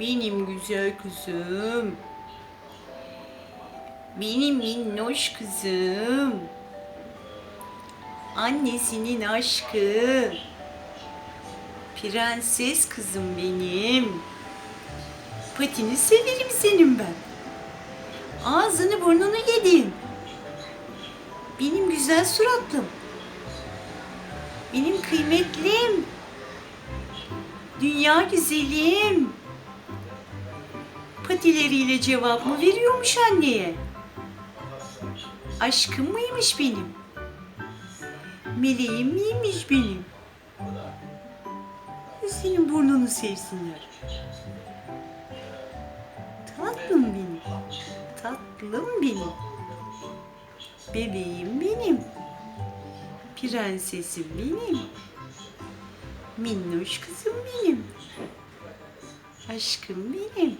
Benim güzel kızım. Benim minnoş kızım. Annesinin aşkı. Prenses kızım benim. Patini severim senin ben. Ağzını burnunu yedim. Benim güzel suratlım. Benim kıymetlim. Dünya güzelim. Patileriyle cevap mı veriyormuş anneye? Aşkım mıymış benim? Meleğim miymiş benim? Senin burnunu sevsinler. Tatlım benim. Tatlım benim. Bebeğim benim. Prensesim benim. Minnoş kızım benim. Aşkım benim.